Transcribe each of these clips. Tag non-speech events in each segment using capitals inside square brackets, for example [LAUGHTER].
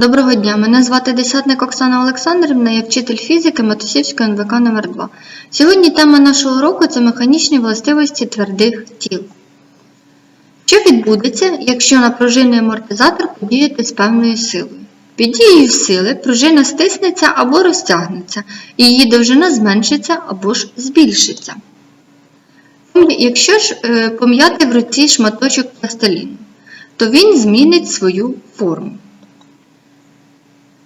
Доброго дня, мене звати Десятник Оксана Олександрівна, я вчитель фізики Матусівської НВК номер 2 Сьогодні тема нашого уроку це механічні властивості твердих тіл. Що відбудеться, якщо на пружинний амортизатор подіяти з певною силою? Під дією сили пружина стиснеться або розтягнеться, і її довжина зменшиться або ж збільшиться. Якщо ж е, пом'яти в руці шматочок пластиліну, то він змінить свою форму.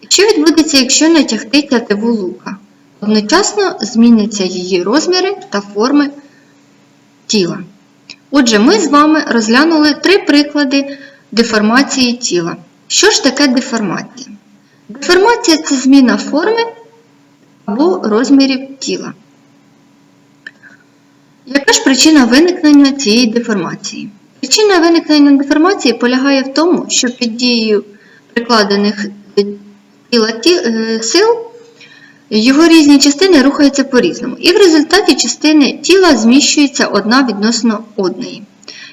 Що відбудеться, якщо натягти тятиву лука? Одночасно зміняться її розміри та форми тіла. Отже, ми з вами розглянули три приклади деформації тіла. Що ж таке деформація? Деформація це зміна форми або розмірів тіла. Яка ж причина виникнення цієї деформації? Причина виникнення деформації полягає в тому, що під дією прикладених тіла ті, е, сил його різні частини рухаються по-різному, і в результаті частини тіла зміщуються одна відносно одної.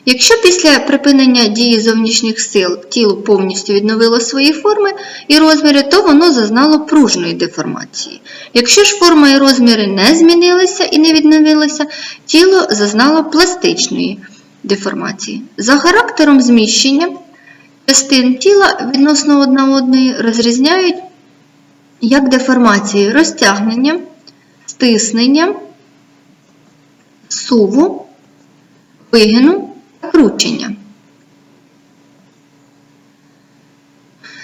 Якщо після припинення дії зовнішніх сил тіло повністю відновило свої форми і розміри, то воно зазнало пружної деформації. Якщо ж форма і розміри не змінилися і не відновилися, тіло зазнало пластичної деформації. За характером зміщення частин тіла відносно одна одної розрізняють як деформації розтягнення, стиснення, суву, вигину та кручення.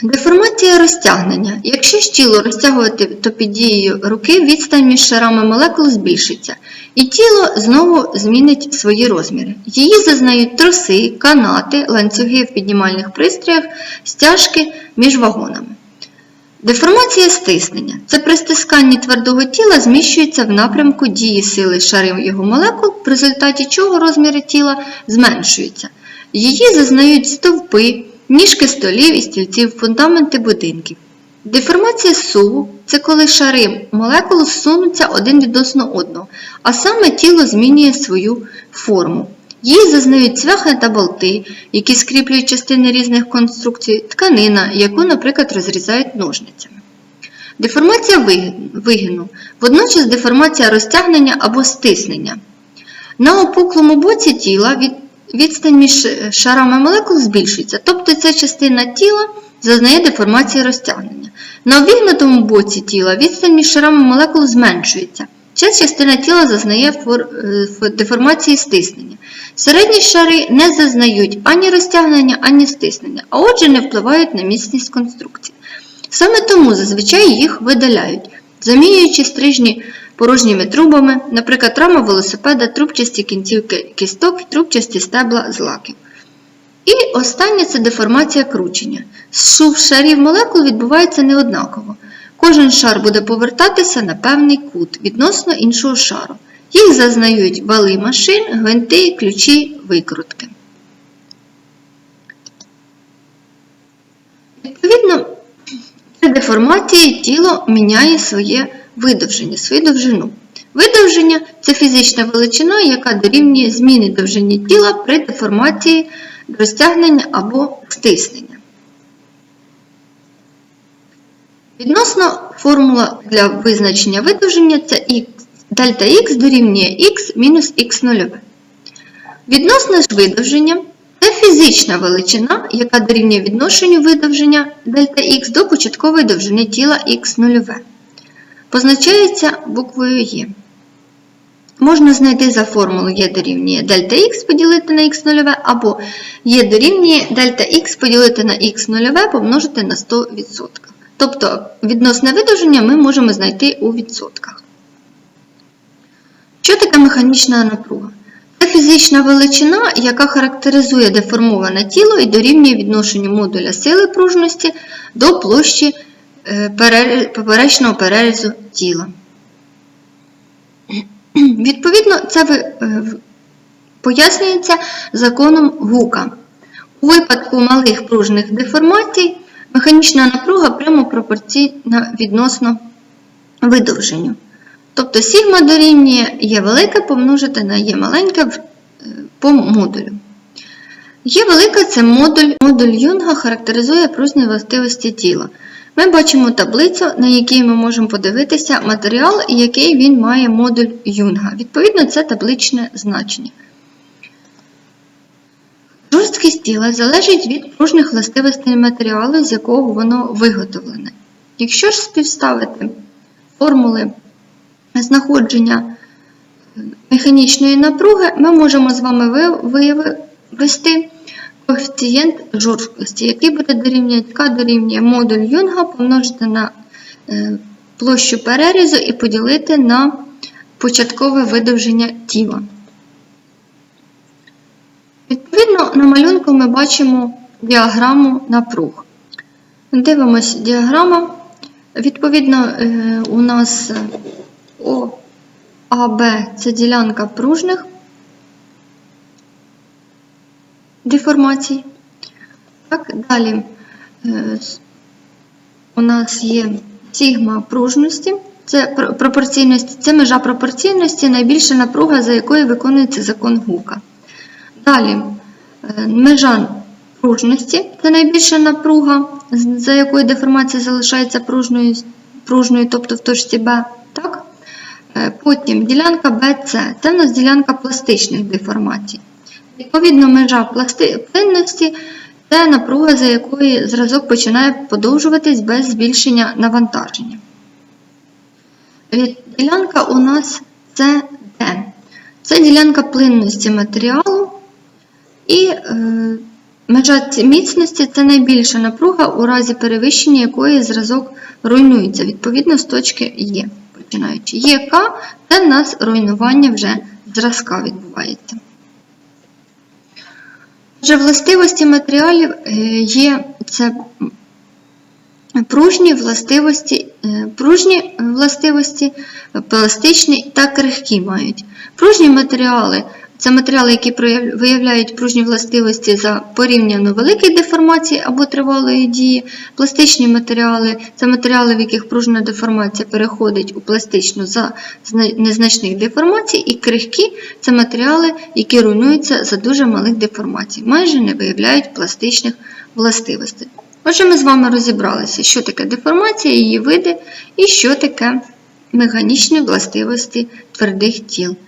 Деформація розтягнення. Якщо тіло розтягувати, то під дією руки відстань між шарами молекул збільшиться, і тіло знову змінить свої розміри. Її зазнають троси, канати, ланцюги в піднімальних пристроях, стяжки між вагонами. Деформація стиснення це при стисканні твердого тіла зміщується в напрямку дії сили шарів його молекул, в результаті чого розміри тіла зменшуються. Її зазнають стовпи, ніжки столів і стільців, фундаменти будинків. Деформація суву це коли шари молекул зсунуться один відносно одного, а саме тіло змінює свою форму. Її зазнають цвяхи та болти, які скріплюють частини різних конструкцій, тканина, яку, наприклад, розрізають ножницями. Деформація вигину, водночас деформація розтягнення або стиснення. На опуклому боці тіла відстань між шарами молекул збільшується, тобто ця частина тіла зазнає деформації розтягнення. На обігнутому боці тіла відстань між шарами молекул зменшується. Ця частина тіла зазнає деформації стиснення. Середні шари не зазнають ані розтягнення, ані стиснення, а отже не впливають на міцність конструкції. Саме тому зазвичай їх видаляють, замінюючи стрижні порожніми трубами, наприклад, рама велосипеда, трубчасті кінцівки кісток, трубчасті стебла з лаків. І останнє це деформація кручення. Зшув шарів молекул відбувається неоднаково. Кожен шар буде повертатися на певний кут відносно іншого шару. Їх зазнають вали машин, гвинти, ключі, викрутки. Відповідно, при деформації тіло міняє своє видовження, свою довжину. Видовження це фізична величина, яка дорівнює зміни довжині тіла при деформації, розтягнення або стиснення. Відносно формула для визначення видовження це x, дельта х дорівнює х мінус х0. Відносно ж видовження це фізична величина, яка дорівнює відношенню видовження дельта х до початкової довжини тіла х0. Позначається буквою Е. Можна знайти за формулу Е дорівнює дельта х поділити на х0, або Е дорівнює дельта х поділити на х0 помножити на 100%. Тобто відносне видовження ми можемо знайти у відсотках. Що таке механічна напруга? Це фізична величина, яка характеризує деформоване тіло і дорівнює відношенню модуля сили пружності до площі поперечного перерізу тіла. [CLEARS THROAT] Відповідно, це пояснюється законом Гука. У випадку малих пружних деформацій механічна напруга прямо пропорційна відносно видовженню. Тобто сігма дорівнює є велике помножити на є маленьке по модулю. Є велика це модуль. Модуль Юнга характеризує пружні властивості тіла. Ми бачимо таблицю, на якій ми можемо подивитися матеріал, який він має модуль Юнга. Відповідно, це табличне значення. Жорсткість тіла залежить від пружних властивостей матеріалу, з якого воно виготовлене. Якщо ж співставити формули знаходження механічної напруги, ми можемо з вами вивести коефіцієнт жорсткості, який буде дорівнювати К дорівнює модуль Юнга помножити на е, площу перерізу і поділити на початкове видовження тіла. Відповідно, на малюнку ми бачимо діаграму напруг. Дивимось діаграма. Відповідно, е, у нас ОАБ це ділянка пружних деформацій. Так, далі е, у нас є сігма пружності, це пропорційності, це межа пропорційності, найбільша напруга, за якою виконується закон Гука. Далі е, межа пружності це найбільша напруга, за якою деформація залишається пружною, пружною тобто в точці Б. Так? Е, Потім ділянка BC це в нас ділянка пластичних деформацій. Відповідно, межа пластинності це напруга, за якою зразок починає подовжуватись без збільшення навантаження. Ділянка у нас це D. Це ділянка плинності матеріалу, і е, межа міцності це найбільша напруга, у разі перевищення якої зразок руйнується, відповідно з точки Е. Починаючи ЄК, це в нас руйнування вже зразка відбувається. Отже, властивості матеріалів е, є це пружні властивості, е, пружні властивості, пластичні та крихкі мають. Пружні матеріали це матеріали, які виявляють пружні властивості за порівняно великої деформації або тривалої дії. Пластичні матеріали це матеріали, в яких пружна деформація переходить у пластичну за незначних деформацій, і крихкі це матеріали, які руйнуються за дуже малих деформацій, майже не виявляють пластичних властивостей. Отже, ми з вами розібралися, що таке деформація, її види і що таке механічні властивості твердих тіл.